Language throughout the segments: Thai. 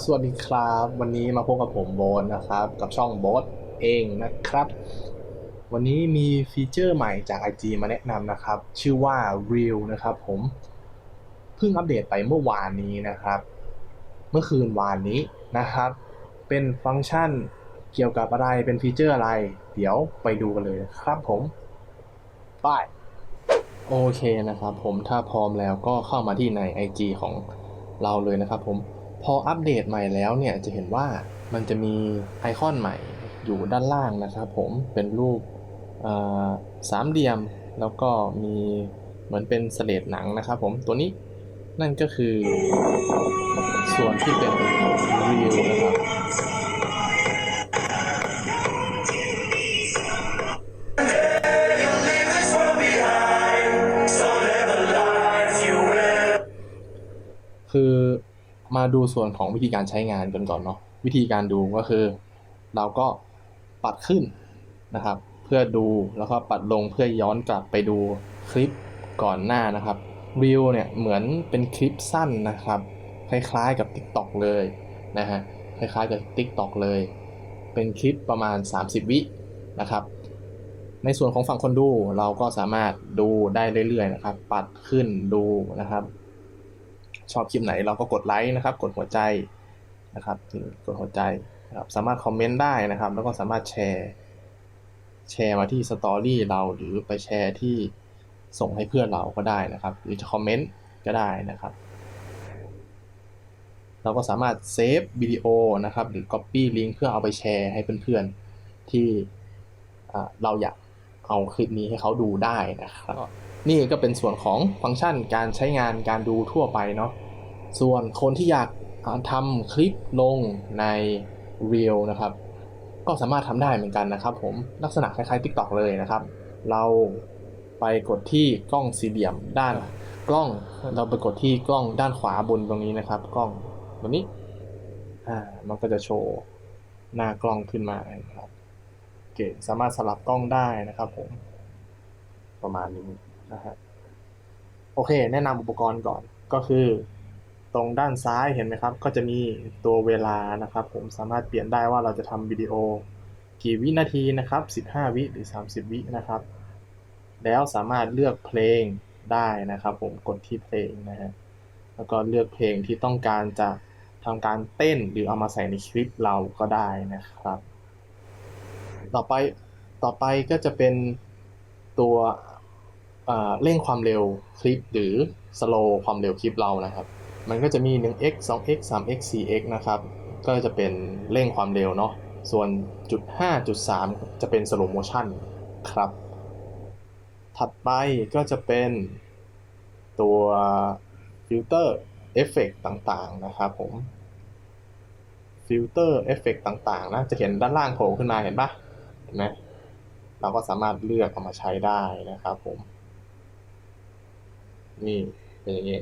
สวัสดีครับ วันนี้มาพบกับผมโบนนะครับ กับช่องโบสเองนะครับ วันนี้มีฟีเจอร์ใหม่จาก IG มาแนะนำนะครับ ชื่อว่า Reel นะครับผม เพิ่งอัปเดตไปเมื่อวานนี้นะครับ เมื่อคืนวานนี้นะครับ เป็นฟังก์ชันเกี่ยวกับอะไรเป็นฟีเจอร์อะไร เดี๋ยวไปดูกันเลยครับผมไปโอเคนะครับผมถ้าพร้อมแล้วก็เข้ามาที่ใน IG ของเราเลยนะครับผม พออัปเดตใหม่แล้วเนี่ยจะเห็นว่ามันจะมีไอคอนใหม่อยู่ด้านล่างนะครับผมเป็นรูปสามเหลี่ยมแล้วก็มีเหมือนเป็นเสลดหนังนะครับผมตัวนี้นั่นก็คือส่วนที่เป็นรีวนะครับ มาดูส่วนของวิธีการใช้งานกันก่อนเนาะวิธีการดูก็คือ เราก็ปัดขึ้นนะครับ เพื่อดูแล้วก็ปัดลงเพื่อย้อนกลับไปดูคลิปก่อนหน้านะครับรีวเนี่ยเหมือนเป็นคลิปสั้นนะครับ คล้ายๆกับ TikTok เลยนะฮะคล้ายๆกับ TikTok เลย เป็นคลิปประมาณ 30 วินะครับ ในส่วนของฝั่งคนดูเราก็สามารถดูได้เรื่อยๆนะครับ ปัดขึ้นดูนะครับ ชอบคลิปไหนเราก็กดไลค์นะครับ กดหัวใจนะครับกดหัวใจนะครับสามารถคอมเมนต์ได้นะครับ แล้วก็สามารถแชร์ แชร์มาที่สตอรี่เราหรือไปแชร์ที่ส่งให้เพื่อนเราก็ได้นะครับ หรือจะคอมเมนต์ก็ได้นะครับ เราก็สามารถเซฟวิดีโอนะครับ หรือ Copy ลิงก์เพื่อเอาไปแชร์ให้เพื่อนๆที่เราอยากเอาคลิปนี้ให้เขาดูได้นะครับนี่ก็เป็นส่วนของฟังก์ชันการใช้งานการดูทั่วไปเนาะ ส่วนคนที่อยากทำคลิปลงใน Reel นะครับ ก็สามารถทำได้เหมือนกันนะครับ ผมลักษณะคล้ายๆ TikTok เลยนะครับ เราไปกดที่กล้องสี่เหลี่ยมด้านกล้องเราไปกดที่กล้องด้านขวาบนตรงนี้นะครับ กล้องตัวนี้อ่ามันก็จะโชว์หน้ากล้องขึ้นมาครับโอเคสามารถสลับกล้องได้นะครับ ผม ประมาณนี้นะฮะโอเค แนะนำอุปกรณ์ก่อนก็คือ ตรงด้านซ้ายเห็นไหมครับ ก็จะมีตัวเวลานะครับ ผมสามารถเปลี่ยนได้ว่าเราจะทำวิดีโอกี่วินาทีนะครับ 15 วิหรือ 30 วินะครับ แล้วสามารถเลือกเพลงได้นะครับ ผมกดที่เพลงนะฮะแล้วก็เลือกเพลงที่ต้องการจะทำการเต้นหรือเอามาใส่ในคลิปเราก็ได้นะครับ ต่อไปต่อไปก็จะเป็นตัวเร่งความเร็วคลิปหรือ slow ความเร็วคลิปเรานะครับ มันก็จะมี 1x 2x 3x 4x นะครับ ก็จะเป็นเร่งความเร็วเนาะ ส่วนจุด5จุด3จะเป็น slow motion ครับ ถัดไปก็จะเป็นตัวฟิลเตอร์เอฟเฟกต่างๆ นะครับผม ฟิลเตอร์เอฟเฟกต่างๆ นะ จะเห็นด้านล่างโผล่ขึ้นมาเห็นปะเห็นไหมเราก็สามารถเลือกเอามาใช้ได้นะครับผม นี่เป็นอย่างนี้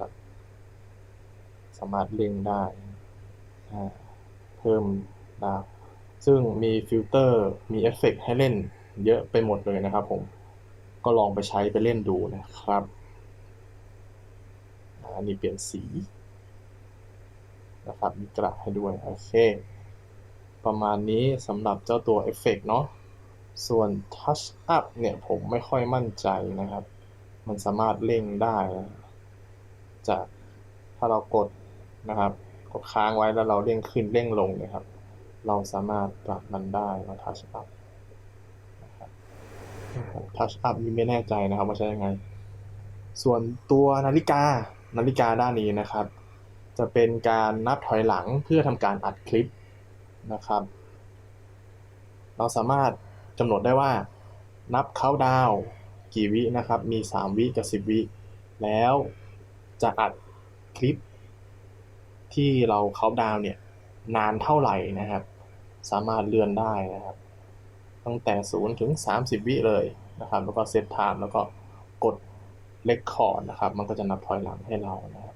ครับ สามารถเล่งได้ เพิ่มดาวซึ่งมีฟิลเตอร์ มีเอฟเฟกให้เล่นเยอะไปหมดเลยนะครับผม ก็ลองไปใช้ไปเล่นดูนะครับ อันนี้เปลี่ยนสีนะครับ มีกระให้ด้วย โอเค ประมาณนี้สำหรับเจ้าตัวเอฟเฟกเนาะ ส่วน Touch Up เนี่ยผมไม่ค่อยมั่นใจนะครับ มันสามารถเร่งได้นะ จากถ้าเรากดนะครับกดค้างไว้แล้วเราเร่งขึ้นเร่งลงเนี่ยครับ เราสามารถปรับมันได้ว่า Touch Up นะครับ Touch Up นี่ไม่แน่ใจนะครับว่าใช้ยังไง ส่วนตัวนาฬิกานาฬิกาด้านนี้นะครับ จะเป็นการนับถอยหลังเพื่อทำการอัดคลิปนะครับ เราสามารถกำหนดได้ว่านับเขาดาวกี่วินะครับ มี 3 วิกับ 10 วิ แล้ว จะอัดคลิปที่เราเขาดาวเนี่ย นานเท่าไหร่นะครับ สามารถเลื่อนได้นะครับ ตั้งแต่ 0 ถึง 30 วิเลยนะครับ แล้วก็เซตไทม์แล้วก็กดเลคคอร์ดนะครับ มันก็จะนับถอยหลังให้เรานะครับ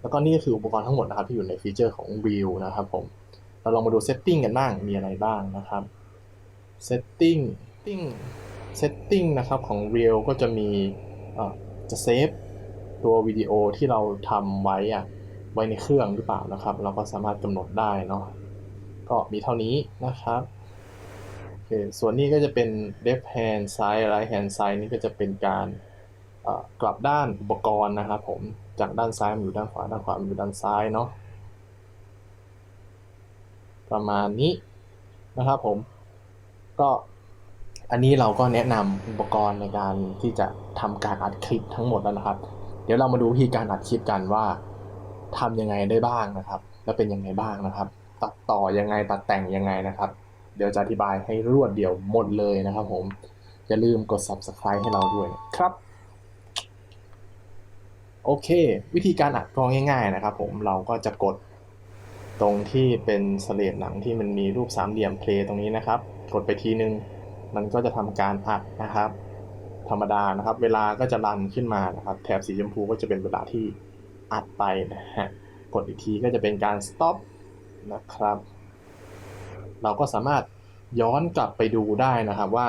แล้วก็นี่ก็คืออุปกรณ์ทั้งหมดนะครับ ที่อยู่ในฟีเจอร์ของ View นะครับผม เราลองมาดู Setting กันบ้าง มีอะไรบ้างนะครับ Setting Setting Setting นะครับของ Reel ก็จะมีอ่อ จะเซฟตัววิดีโอที่เราทำไว้อะไว้ในเครื่องหรือเปล่านะครับ เราก็สามารถกำหนดได้เนาะก็มีเท่านี้นะครับโอเคส่วนนี้ก็จะเป็น left hand side right hand side นี่ก็จะเป็นการกลับด้านอุปกรณ์นะครับผมจากด้านซ้ายมาอยู่ด้านขวาด้านขวามาอยู่ด้านซ้ายเนาะประมาณนี้นะครับผมก็ อันนี้เราก็แนะนำอุปกรณ์ในการที่จะทำการอัดคลิปทั้งหมดแล้วนะครับ เดี๋ยวเรามาดูวิธีการอัดคลิปกันว่าทำยังไงได้บ้างนะครับ และเป็นยังไงบ้างนะครับ ตัดต่อยังไงตัดแต่งยังไงนะครับ เดี๋ยวจะอธิบายให้รวดเดียวหมดเลยนะครับผมอย่าลืมกด subscribe ให้เราด้วยนะครับ โอเค วิธีการอัดก็ง่ายๆนะครับ ผมเราก็จะกดตรงที่เป็นสเลดหนังที่มันมีรูปสามเหลี่ยมเพลย์ตรงนี้นะครับ กดไปทีนึง มันก็จะทำการอัดนะครับ ธรรมดานะครับ เวลาก็จะรันขึ้นมานะครับ แถบสีชมพูก็จะเป็นเวลาที่อัดไปนะฮะกดอีกทีก็จะเป็นการ stop นะครับ เราก็สามารถย้อนกลับไปดูได้นะครับว่า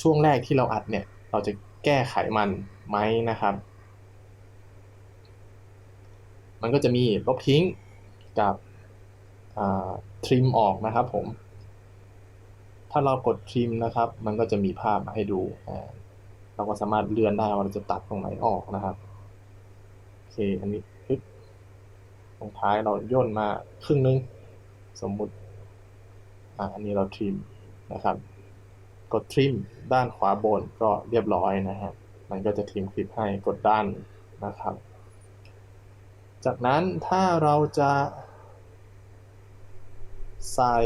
ช่วงแรกที่เราอัดเนี่ย เราจะแก้ไขมันไหมนะครับ มันก็จะมีลบทิ้งกับทริมออกนะครับผม ถ้าเรากดทริมนะครับ มันก็จะมีภาพมาให้ดู เราก็สามารถเลื่อนได้ว่าเราจะตัดตรงไหนออกนะครับโอเคอันนี้ปึ๊บตรงท้ายเราย่นมาครึ่งนึง สมมุติอ่าอันนี้เราทริมนะครับ กดทริมด้านขวาบนก็เรียบร้อยนะฮะมันก็จะทริมคลิปให้กดด้านนะครับ จากนั้นถ้าเราจะใส่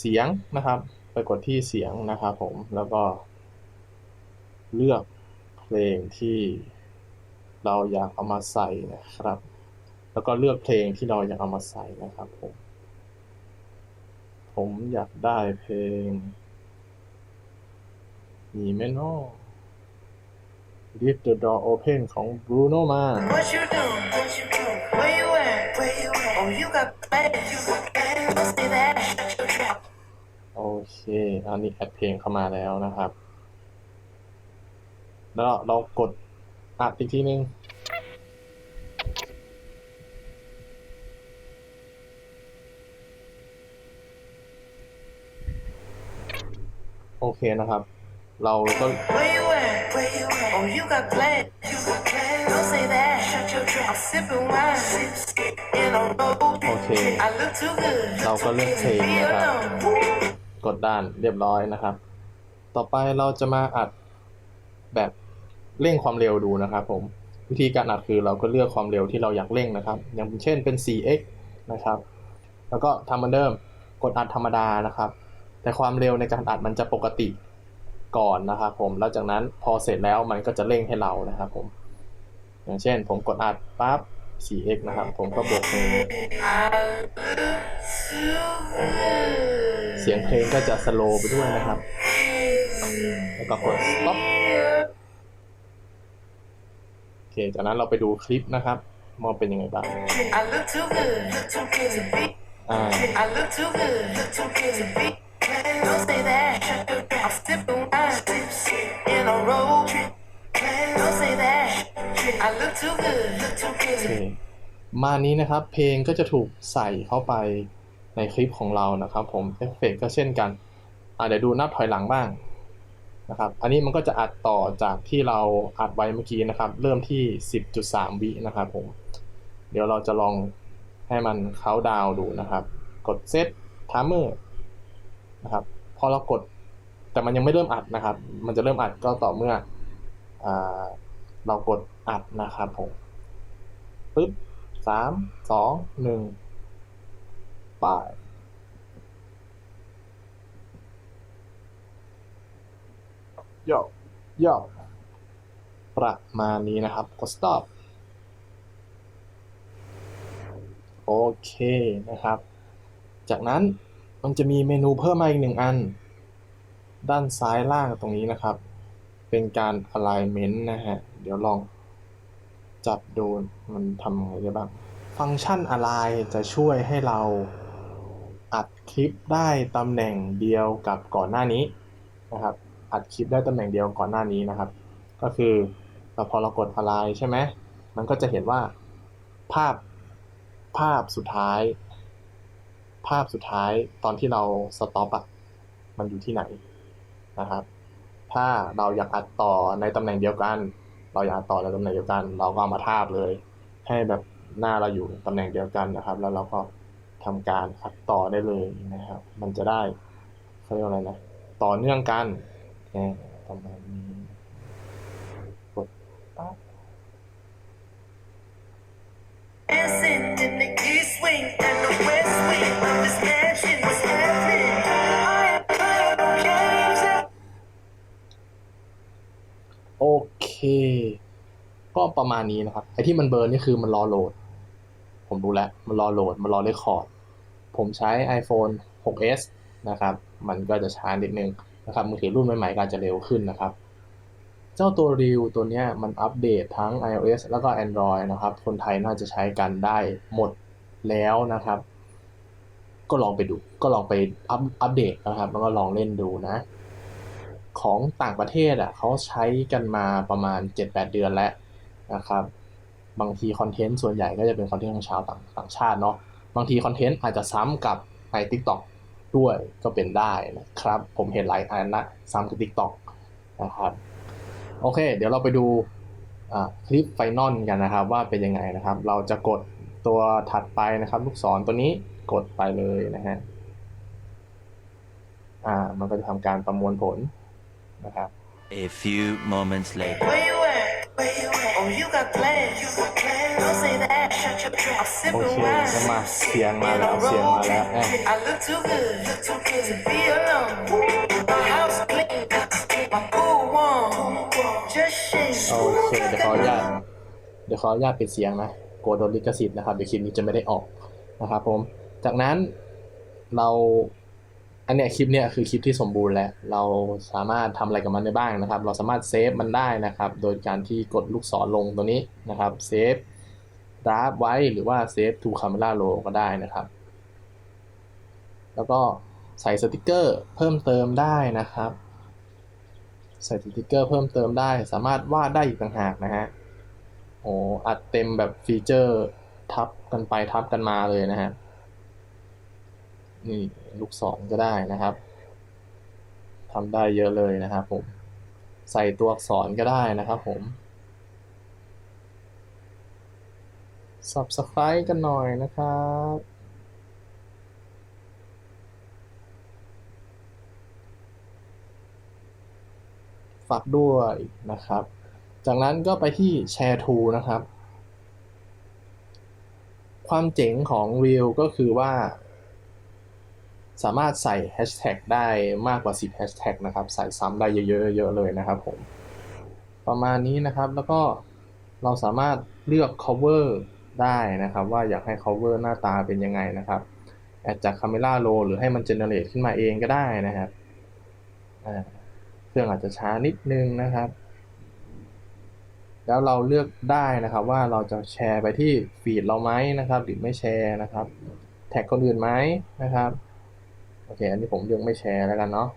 เสียงนะครับ ไปกดที่เสียงนะครับผมแล้วก็ เลือกเพลงที่เราอยากเอามาใส่นะครับ แล้วก็เลือกเพลงที่เราอยากเอามาใส่นะครับผม ผมอยากได้เพลง มีไหมเนาะ Leave the door open ของ Bruno Mars What you do? What you do? Where you at? Where you at? Oh, you got plans. You got plans. Don't say that. Shut your trap. โอ เคอันนี้แอดเพลงเข้ามาแล้วนะครับ แล้วเรากดอัดอีกทีนึงโอเคนะครับ เราก็ Where you at? Where you at? Oh, you got plans. You got plans. Don't say that. Shut your trap. I'm sipping wine. Sip, sip. In a row. โอเค I look too good. เราก็เลือกเพลง Be นะครับ alone. กดด้านเรียบร้อยนะครับ ต่อไปเราจะมาอัดแบบเร่งความเร็วดูนะครับผมวิธีการอัดคือเราก็เลือกความเร็วที่เราอยากเร่งนะครับ อย่างเช่นเป็น 4x นะครับ แล้วก็ทำเหมือนเดิมกดอัดธรรมดานะครับ แต่ความเร็วในการอัดมันจะปกติก่อนนะครับผมแล้วจากนั้นพอเสร็จแล้วมันก็จะเร่งให้เรานะครับผม อย่างเช่นผมกดอัดปั๊บ 4x นะครับ ผมก็บวกเพลง เสียงเพลงก็จะสโลว์ไปด้วยนะครับ แล้วก็กด stop โอเค จากนั้นเราไปดูคลิปนะครับว่าเป็นยังไงบ้าง I look too good. Look too good to be. อ่า I look too good. Look too good to be. Don't say that. Shut your trap. I'm sipping wine. Sip, sip. In a row. Don't say that. I look too good. Look too โอ good เค to be. มานี้นะครับ เพลงก็จะถูกใส่เข้าไป ในคลิปของเรานะครับผมเอฟเฟกก็เช่นกันเดี๋ยวดูนับถอยหลังบ้างนะครับ อันนี้มันก็จะอัดต่อจากที่เราอัดไว้เมื่อกี้นะครับ เริ่มที่ 10.3 วินะครับผม เดี๋ยวเราจะลองให้มันเขาดาวดูนะครับ กดเซตทามเมอร์นะครับ พอเรากด แต่มันยังไม่เริ่มอัดนะครับ มันจะเริ่มอัดก็ต่อเมื่ออเรากดอัดนะครับผมปึ๊บสามสองหนึ่ง ไป ย่อย่อประมาณนี้นะครับ กด stop โอเคนะครับ จากนั้นมันจะมีเมนูเพิ่มมาอีกหนึ่งอัน ด้านซ้ายล่างตรงนี้นะครับ เป็นการ alignment นะฮะ เดี๋ยวลองจับดูมันทำยังไงได้บ้าง ฟังก์ชัน align จะช่วยให้เรา คลิปได้ตำแหน่งเดียวกับก่อนหน้านี้นะครับ อัดคลิปได้ตำแหน่งเดียวก่อนหน้านี้นะครับ ก็คือพอเรากดอะไรใช่ไหมมันก็จะเห็นว่าภาพภาพสุดท้าย ภาพสุดท้ายตอนที่เราสต็อปอะมันอยู่ที่ไหนนะครับ ถ้าเราอยากอัดต่อในตำแหน่งเดียวกัน เราอยากอัดต่อในตำแหน่งเดียวกัน เราก็ามาทาบเลย ให้แบบหน้าเราอยู่ตำแหน่งเดียวกันนะครับ แล้วเราก็ ทำการอัดต่อได้เลยนะครับ มันจะได้เขาเรียกว่าอะไรนะ ต่อเนื่องกันแค่ประมาณนี้กดปั๊บ Dancing in the east wing and the west wing of this mansion. What's happening? I am playing no games. โอเค ก็ประมาณนี้นะครับ ไอ้ที่มันเบิร์นนี่คือมันรอโหลด ผมรู้แล้ว มันรอโหลด มันรอเรคคอร์ด ผมใช้ iPhone 6s นะครับ มันก็จะช้านิดนึงนะครับ มือถือรุ่นใหม่ๆก็อาจจะเร็วขึ้นนะครับ เจ้าตัวรีวตัวนี้มันอัปเดตทั้ง iOS แล้วก็ Android นะครับ คนไทยน่าจะใช้กันได้หมดแล้วนะครับ ก็ลองไปดู ก็ลองไปอัปอัปเดตนะครับ แล้วก็ลองเล่นดูนะ ของต่างประเทศอะเขาใช้กันมาประมาณ 7-8 เดือนแล้วนะครับ บางทีคอนเทนต์ส่วนใหญ่ก็จะเป็นคอนเทนต์ของชาวต่างต่างชาติเนาะบางทีคอนเทนต์อาจจะซ้ำกับใน TikTok ด้วยก็เป็นได้นะครับ ผมเห็นหลายอันละซ้ำกับ TikTok นะครับโอเค เดี๋ยวเราไปดูคลิปไฟนอลกันนะครับ ว่าเป็นยังไงนะครับ เราจะกดตัวถัดไปนะครับ ลูกศรตัวนี้กดไปเลยนะฮะอ่ามันก็จะทำการประมวลผลนะครับ A few moments later. Oh, you got plans. You got plans. Don't say that. Shut your trap. I'm โอ sipping เค wine. ก็มาเสียงมาแล้วเสียงมาแล้วเอ้ย I look too good. Look too good to be alone. My house clean. My pool warm. Just shake. โอเคเดี๋ยวขออนุญาตเดี๋ยวขออนุญาตปิดเสียงนะกลัวโดนลิขสิทธิ์นะครับเดี๋ยวคลิปนี้จะไม่ได้ออกนะครับผม จากนั้นเรา อันเนี้ยคลิปเนี้ยคือคลิปที่สมบูรณ์แล้ว เราสามารถทำอะไรกับมันได้บ้างนะครับ เราสามารถเซฟมันได้นะครับ โดยการที่กดลูกศรลงตรงนี้นะครับเซฟดราฟไว้หรือว่าเซฟ to camera roll ก็ได้นะครับ แล้วก็ใส่สติกเกอร์เพิ่มเติมได้นะครับ ใส่สติกเกอร์เพิ่มเติมได้ สามารถวาดได้อีกต่างหากนะฮะโอ้อัดเต็มแบบฟีเจอร์ทับกันไปทับกันมาเลยนะฮะ นี่ลูกศรก็ได้นะครับทำได้เยอะเลยนะครับผม ใส่ตัวอักษรก็ได้นะครับผม Subscribe กันหน่อยนะครับ ฝากด้วยนะครับ จากนั้นก็ไปที่ Share to นะครับ ความเจ๋งของ Reel ก็คือว่า สามารถใส่แฮชแท็กได้มากกว่า 10แฮชแท็กนะครับ ใส่ซ้ำได้เยอะๆเยอะเลยนะครับผม ประมาณนี้นะครับ แล้วก็เราสามารถเลือก cover ได้นะครับ ว่าอยากให้ cover หน้าตาเป็นยังไงนะครับแอดจาก Camera Roll หรือให้มัน generate ขึ้นมาเองก็ได้นะครับเครื่องอาจจะช้านิดนึงนะครับ แล้วเราเลือกได้นะครับว่าเราจะแชร์ไปที่ฟีดเราไหมนะครับ หรือไม่แชร์นะครับ แท็กคนอื่นไหมนะครับ โอเค อันนี้ผมเลือกไม่แชร์แล้วกันเนาะ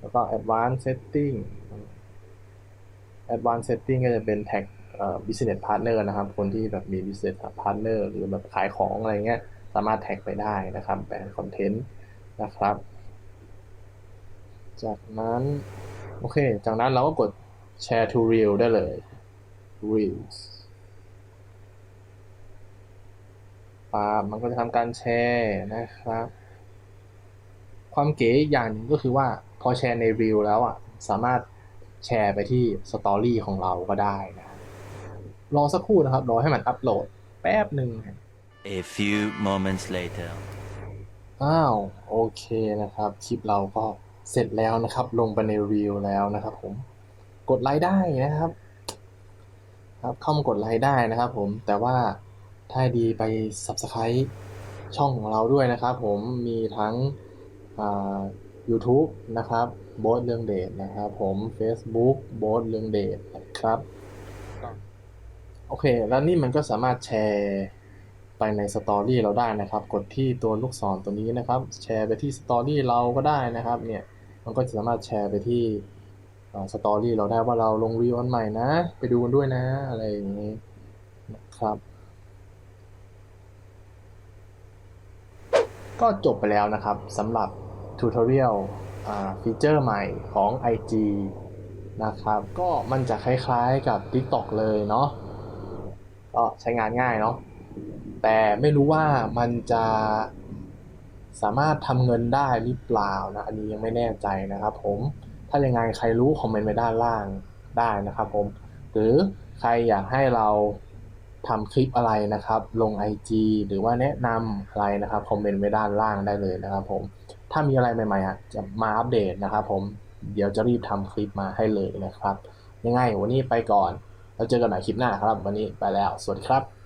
แล้วก็ advanced setting advanced setting ก็จะเป็นแท็ก business partner นะครับ คนที่แบบมี business partner หรือแบบขายของอะไรเงี้ย สามารถแท็กไปได้นะครับแบรนด์คอนเทนต์นะครับ จากนั้น โอเค จากนั้นเราก็กด share to reel ได้เลย reels ปั๊บมันก็จะทำการแชร์นะครับ ความเก๋อีกอย่างหนึ่งก็คือว่าพอแชร์ใน Reel แล้วอะสามารถแชร์ไปที่สตอรี่ของเราก็ได้นะรอสักครู่นะครับรอให้มันอัปโหลดแป๊บหนึ่ง A few moments later. อ้าวโอเคนะครับ คลิปเราก็เสร็จแล้วนะครับ ลงไปใน Reel แล้วนะครับผมกดไลค์ได้นะครับ ครับเข้ามากดไลค์ได้นะครับผมแต่ว่าถ้าดีไป Subscribe ช่องของเราด้วยนะครับผมมีทั้ง อ่า YouTube นะครับโบ๊ทเรื่องเดทนะครับผม Facebook โบ๊ทเรื่องเดทนะครับ โอเค แล้วนี่มันก็สามารถแชร์ไปในสตอรี่เราได้นะครับ กดที่ตัวลูกศรตัวนี้นะครับ แชร์ไปที่สตอรี่เราก็ได้นะครับ เนี่ยมันก็จะสามารถแชร์ไปที่สตอรี่เราได้ว่าเราลงรีวันใหม่นะ ไปดูกันด้วยนะ อะไรอย่างนี้นะครับ ก็จบไปแล้วนะครับสำหรับ ทูตอเรียลฟีเจอร์ใหม่ของ IG นะครับ ก็มันจะคล้ายๆกับ TikTok เลยเนาะก็ใช้งานง่ายเนาะแต่ไม่รู้ว่ามันจะสามารถทำเงินได้หรือเปล่านะ อันนี้ยังไม่แน่ใจนะครับผมถ้ายังไงใครรู้คอมเมนต์ไว้ด้านล่างได้นะครับผม หรือใครอยากให้เราทำคลิปอะไรนะครับ ลง IG หรือว่าแนะนำอะไรนะครับ คอมเมนต์ไว้ด้านล่างได้เลยนะครับผม ถ้ามีอะไรใหม่ๆอะจะมาอัปเดตนะครับผมเดี๋ยวจะรีบทำคลิปมาให้เลยนะครับ ยังไงวันนี้ไปก่อน แล้วเจอกันใหม่คลิปหน้าครับ วันนี้ไปแล้ว สวัสดีครับ